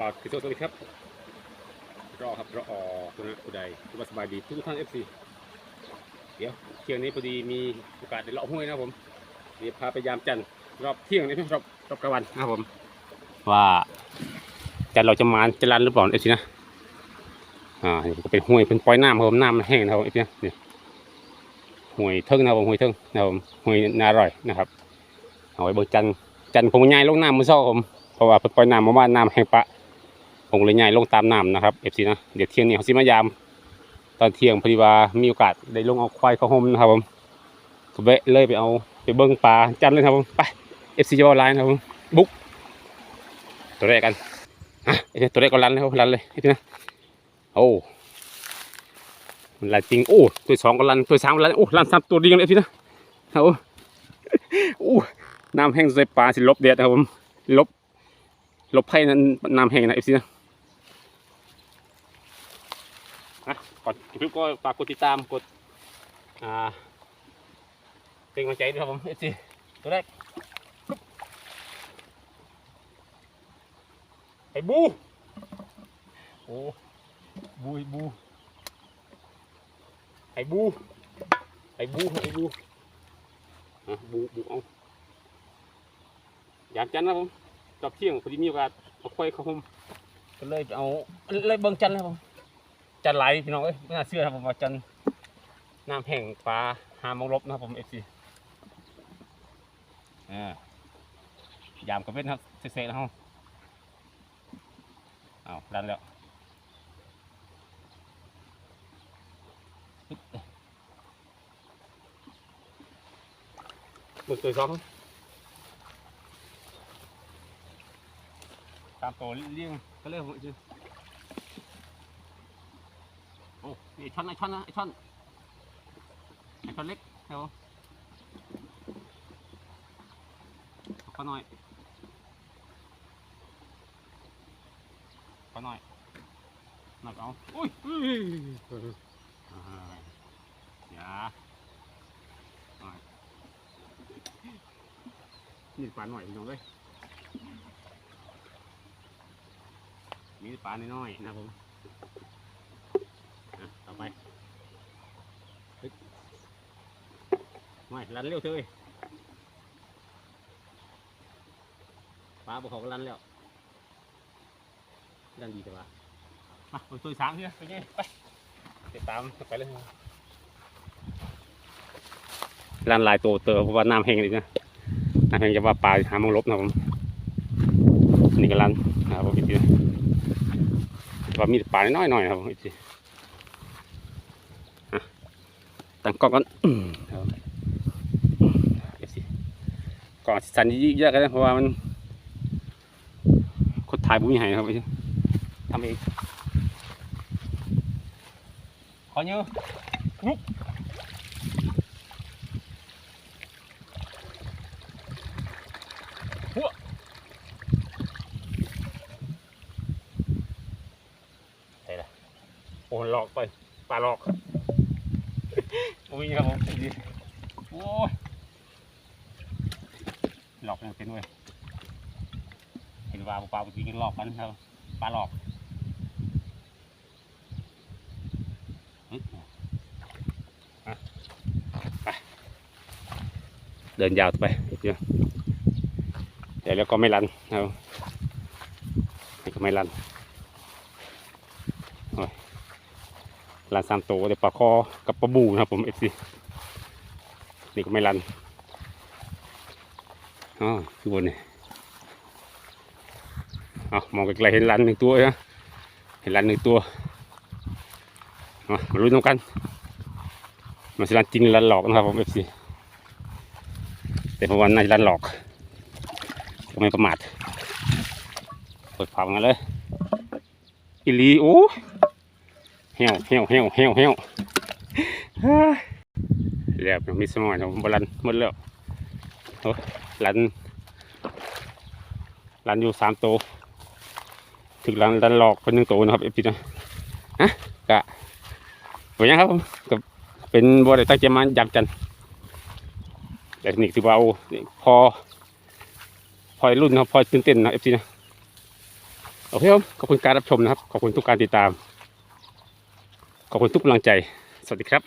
บาคือสวัสดีครับรอครับรออคุณนะคุณใดคุณสบายดีทุกท่านเอฟซีเดี๋ยวเที่ยงนี้พอดีมีโอกาสได้เลาะห้วยนะผมเดี๋ยวพาไปยามจันทร์รอบเที่ยงนี้รอบรอบกลางวันนะผม ว่าจันทร์เราจะมาจะรันหรือเปล่าเอฟซีนะอ่านี่ก็เป็นห้วยเป็นปล่อยน้ำครับผมน้ำแห้งนะครับเอฟซีนะนี่ห้วยเทิงนะผมห้วยเทิงนะผมห้วยน่าอร่อยนะครับเอาไว้เบิกจันทร์จันทร์คงง่ายลงน้ำมือเช้าผมเพราะว่าเพิ่นปล่อยน้ำมาว่าน้ำแห้งปะ ผมเลยย้ายลงตามน้ำนะครับเอฟซีนะเดี๋ยวเที่ยงนี้เขาสิมายาม ตอนเที่ยงพอดีว่ามีโอกาสได้ลงเอาควายเข้าห่มนะครับผมก็เวะเลยไปเอาไปเบิ้งปลาจันเลยครับผมไปเอฟซีจะเอาไลน์นะครับผมบุ๊กตัวแรกกันฮะตัวแรกก็รันเลยครับรันเลยเอฟซีนะโอ้มันรันจริงโอ้ตัวสองก็รันตัวสามก็รันโอ้รันสามตัวดียวเลยเอฟซีนะเอาโอ้น้ำแห้งใส่ปลาสิลบเดียดครับผมลบลบไพ่นั้นน้ำแห้งนะเอฟซีนะ อะก่อนคลิปก็ฝากกดติดตามกดอ่าเป็นกำลังใจด้วยครับผมเอซีตัวแรกไอ้บูโอ้บูไอ้บูไอ้บูไอ้บูไอ้บูอะบูบูเอาอยามจันทร์นะครับผมจอบเที่ยงพอดีมีโอกาสเอาควายเข้าผมก็เลยเอาเลยเบิ่งจันทร์ครับผม จันทร์ไหลพี่น้องเอ้ยไม่น่าเชื่อครับผมว่าจันน้ำแห้งปลาหามองลบนะครับผมเอฟซีอ่ายามกระเว้นครับเซ่ๆนะครับเอาดันแล้วปึ๊บเตัวสองตามตัวเลี้ยงก็เรียกผมอีก โอ้ไอช่อนไอช่อนนะไอช่อนไอช่อนเล็กครับผมขอหน่อยขอหน่อยหนักเอาอุ้ยอย่าหน่อยนี่ปลาหน่อยพี่น้องเอ้ยมีปลาน้อยๆนะครับผม ต่อไปเฮ้ยไม่รันเร็วเถอะเว้ยปลาบุกเขาก็รันแล้วรันดีแต่ว่ามาไปตัวสามเถอะไปไงไปติดตามไปเลยรันหลายตัวเตอเพราะว่าน้ำแห้งเลยนะน้ำแห้งจะว่าปลาหามองลบนะครับผมนี่ก็รันนะครับผมอีกทีนะว่ามีปลาน้อยๆหน่อยครับผมอีกอะ ตั้งกล้องกันอืมครับเอฟซีก่อนสั่นเยอะกันนะเพราะว่ามันคนถ่ายบุ้มใหายครับไอทำเองขอเยอะลุกหัวโอ้หลอกไปปลาหลอก โอ้ยครับผมดีโอ้ยหลอกยังเป็นเว้ยเห็นว่าปลาปกติกันหลอกกันครับปลาหลอกเฮ้ยอะไปเดินยาวต่อไปเดี๋ยวเดี๋ยวแล้วก็ไม่รันนะครับนี่ก็ไม่รัน รันสามตัวเดี๋ยวปลาคอกับปลาบูนะครับผมเอฟซีนี่ก็ไม่รันอ๋อคือบนนี่เอามองไกลๆเห็นรันหนึ่งตัวนะเห็นรันหนึ่งตัวมาลุ้นกันมันจะรันจริงหรือรันหลอกนะครับผมเอฟซีแต่ผมว่าน่าจะรันหลอกก็ไม่ประมาทเปิดฝามาเลยอิลีโอ้ เหี่ยวเหี่ยวเหี่ยวเหี่ยวเหี่ยวเฮ้ยแล้วมีสมองของบรันหมดแล้วโอ้รันรันอยู่สามตัวถึงรันรันหลอกเป็นหนึ่งตัวนะครับเอฟซีนะฮะกะเป็นยังครับผมก็เป็นบัวได้ตั้งใจมายามจันทร์แต่เทคนิคที่ว่าเอาพอ พอรุ่นครับพอตื่นเต้นนะเอฟซีนะ โอเคครับขอบคุณการรับชมนะครับ ขอบคุณทุกการติดตาม ขอบคุณทุกกำลังใจ สวัสดีครับ